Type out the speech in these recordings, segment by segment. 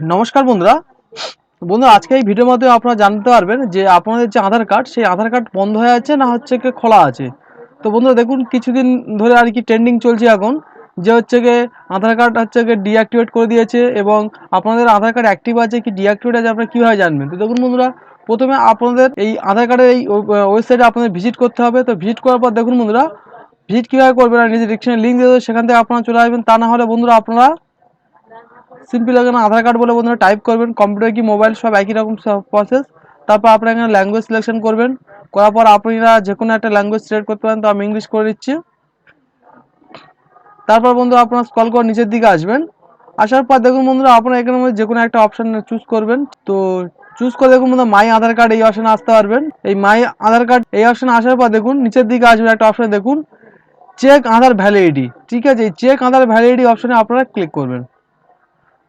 নমস্কার বন্ধুরা। বন্ধুরা আজকে এই ভিডিওর মাধ্যমে আপনারা জানতে পারবেন যে আপনাদের যে আধার কার্ড, সেই আধার কার্ড বন্ধ হয়ে আছে না হচ্ছে কি খোলা আছে? তো বন্ধুরা, দেখুন, কিছুদিন ধরে আর কি ট্রেন্ডিং চলছে এখন। যে হচ্ছে গিয়ে আধার কার্ড হচ্ছে গিয়ে ডিঅ্যাক্টিভেট করে দিয়েছে এবং আপনাদের আধার কার্ড অ্যাক্টিভ আছে কি ডিঅ্যাক্টিভেট আছে আপনারা কীভাবে জানবেন? তো দেখুন বন্ধুরা, প্রথমে আপনাদের এই আধার কার্ডের এই ওয়েবসাইটে আপনাদের ভিজিট করতে হবে। তো ভিজিট করার পর দেখুন বন্ধুরা ভিজিট কীভাবে করবেন আর নিজের ডিকশনের লিঙ্ক দিয়ে দেবো সেখান থেকে আপনারা চলে আসবেন। তা না হলে বন্ধুরা, আপনারা সিম্পল এখানে আধার কার্ড বলে বন্ধুরা টাইপ করবেন কম্পিউটার কি মোবাইল সব একই রকম প্রসেস তারপর আপনারা এখানে ল্যাঙ্গুয়েজ সিলেকশন করবেন। করার পর আপনারা যে কোনো একটা ল্যাঙ্গুয়েজ সিলেক্ট করতে পারেন, তো আমি ইংলিশ করে দিচ্ছি। তারপর বন্ধু আপনারা স্কল করে নিচের দিকে আসবেন। আসার পর দেখুন বন্ধুরা, আপনারা এখানে যে কোনো একটা অপশান চুজ করবেন। তো চুজ করে দেখুন বন্ধু মাই আধার কার্ড এই অপশানে আসতে পারবেন। এই মাই আধার কার্ড এই অপশানে আসার পর দেখুন, নিচের দিকে আসবেন একটা অপশান দেখুন চেক আধার ভ্যালিডিটি ঠিক আছে, এই চেক আধার ভ্যালিডিটি অপশানে আপনারা ক্লিক করবেন।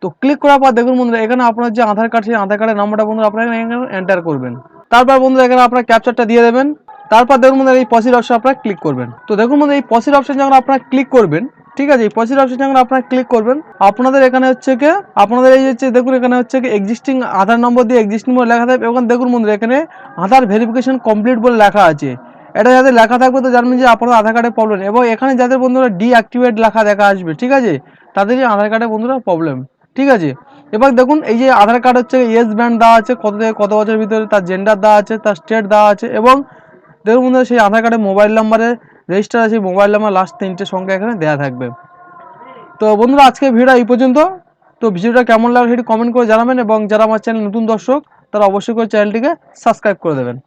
তো ক্লিক করার পর দেখুন বন্ধুরা, এখানে আপনার যে আধার কার্ড সেই আধার কার্ডের নাম্বারটা বন্ধুরা আপনারা এখানে এন্টার করবেন। তারপর বন্ধুরা, এখানে আপনার ক্যাপচারটা দিয়ে দেবেন। তারপর দেখুন বন্ধুরা, এই পসির অপশন আপনারা ক্লিক করবেন। তো দেখুন বন্ধুরা, এই পসির অপশন যখন আপনারা ক্লিক করবেন, ঠিক আছে, এই পসির অপশন যখন আপনারা ক্লিক করবেন, আপনাদের এখানে হচ্ছে কি, আপনাদের এই হচ্ছে, দেখুন এখানে হচ্ছে কি এক্সিস্টিং আধার নম্বর দিয়ে এক্সিস্টিং বলে লেখা থাকবে। এবং দেখুন বন্ধুরা, এখানে আধার ভেরিফিকেশন কমপ্লিট বলে লেখা আছে। এটা যাদের লেখা থাকবে তো জানবেন যে আপনার আধার কার্ডে প্রবলেম এবং এখানে যাদের বন্ধুরা ডিঅ্যাক্টিভেট লেখা দেখা আসবে, ঠিক আছে, তাদেরই আধার কার্ডে বন্ধুরা প্রবলেম ঠিক আছে? এবার দেখুন, এই যে আধার কার্ড হচ্ছে ইয়েস ব্যান্ড দেওয়া আছে, কত থেকে কত বছরের ভিতরে তার জেন্ডার দেওয়া আছে, তার স্টেট দেওয়া আছে, এবং দেখুন বন্ধুরা, সেই আধার কার্ডের মোবাইল নাম্বারে রেজিস্টার আছে মোবাইল নাম্বার লাস্ট তিনটে সংখ্যা এখানে দেওয়া থাকবে। তো বন্ধুরা, আজকে ভিডিও এই পর্যন্ত। তো ভিডিওটা কেমন লাগল সেটি কমেন্ট করে জানাবেন, এবং যারা আমার চ্যানেল নতুন দর্শক, তারা অবশ্যই করে চ্যানেলটিকে সাবস্ক্রাইব করে দেবেন।